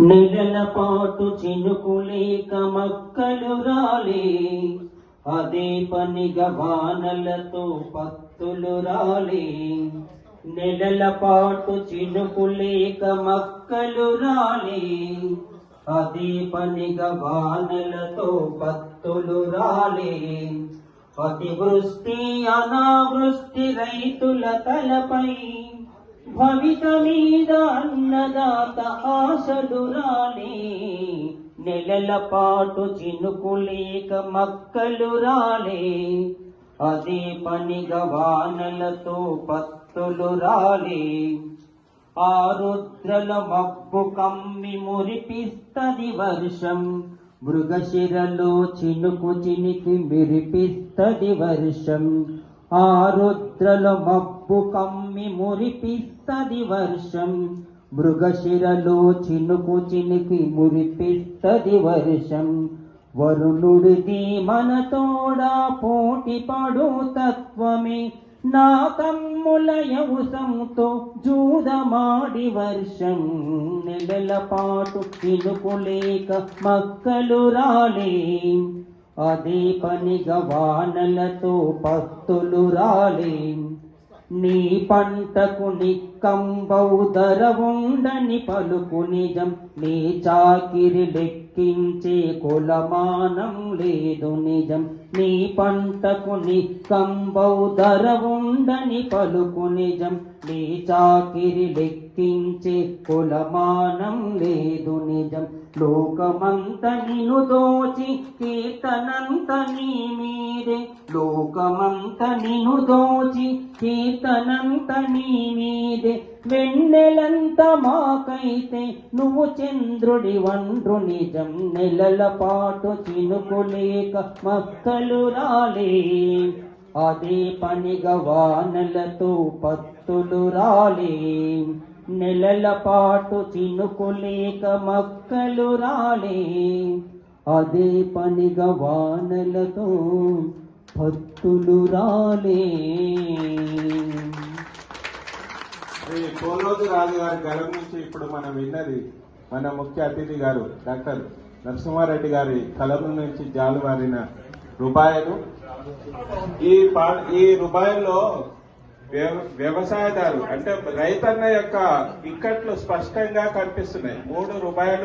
నెలల పాటు చినుకులేక మక్కలు రాలే. అదే పనిగా వానలతో పత్తులు రాలే. నెలల పాటు చినుకులేక మక్కలు రాలే. అదే పనిగా వానలతో పత్తులు రాలే. అతివృష్టి అనావృష్టి రైతుల తలపై భవిత మీద అన్నదాత ఆశలు నెలల పాటు చినుకులేక మక్కలు రాలే. అదే పనిగా వానలతో పత్తులు రాలే. ఆరుద్రల మబ్బు కమ్మి మురిపిస్తది వర్షం. మృగశిరలో చినుకు చినికి మెరిపిస్తది వర్షం. ఆరుద్రల మబ్బు కమ్మి మురిపిస్తది వర్షం. మృగశిరలో చినుకు చినికి మురిపిస్తది వర్షం. వరుణుడిది మనతోడా పోటీ పడు తత్వమే. నా తమ్ముల యవసంతో జూదమాడి వర్షం. నెలల పాటు చినుకులేక మక్కలు రాలే. అదే పనిగా వానలతో పత్తులు రాలే. నీ పంటకు నిక్కంబౌ ధర ఉండని పలుకు నిజం. నీ చాకిరి లెక్కించే కులమానం లేదు నిజం. నీ పంటకు నీ కంబౌ ధర ఉండని పలుకు నిజం. నీ చాకిరి లెక్కించే కులమానం లేదు నిజం. లోకమంత నిను దోచి కీర్తనంత నీ మీరే లోకమంత నిను దోచి కీర్తనంత నీ మీరే వెన్నెలంత మాకైతే నువ్వు చంద్రుడి వండ్రు నిజం. నెలల పాటు చినుకులేక మక్కలు రాలే. అదే పనిగా వానలతో పత్తులు రాలే. నెలల పాటు చినుకులేక మక్కలు రాలే. అదే పనిగా వానలతో పత్తులు రాలే. ఈ కోలోజు రాజు గారి గలం నుంచి ఇప్పుడు మనం విన్నది మన ముఖ్య అతిథి గారు డాక్టర్ నరసింహారెడ్డి గారి కలం నుంచి జాలువారిన రూపాయలు ఈ పా ఈ రూపాయల్లో వ్యవ- వ్యవసాయదారు అంటే రైతన్న యొక్క ఇక్కట్లు స్పష్టంగా కనిపిస్తున్నాయి. మూడు రూపాయలు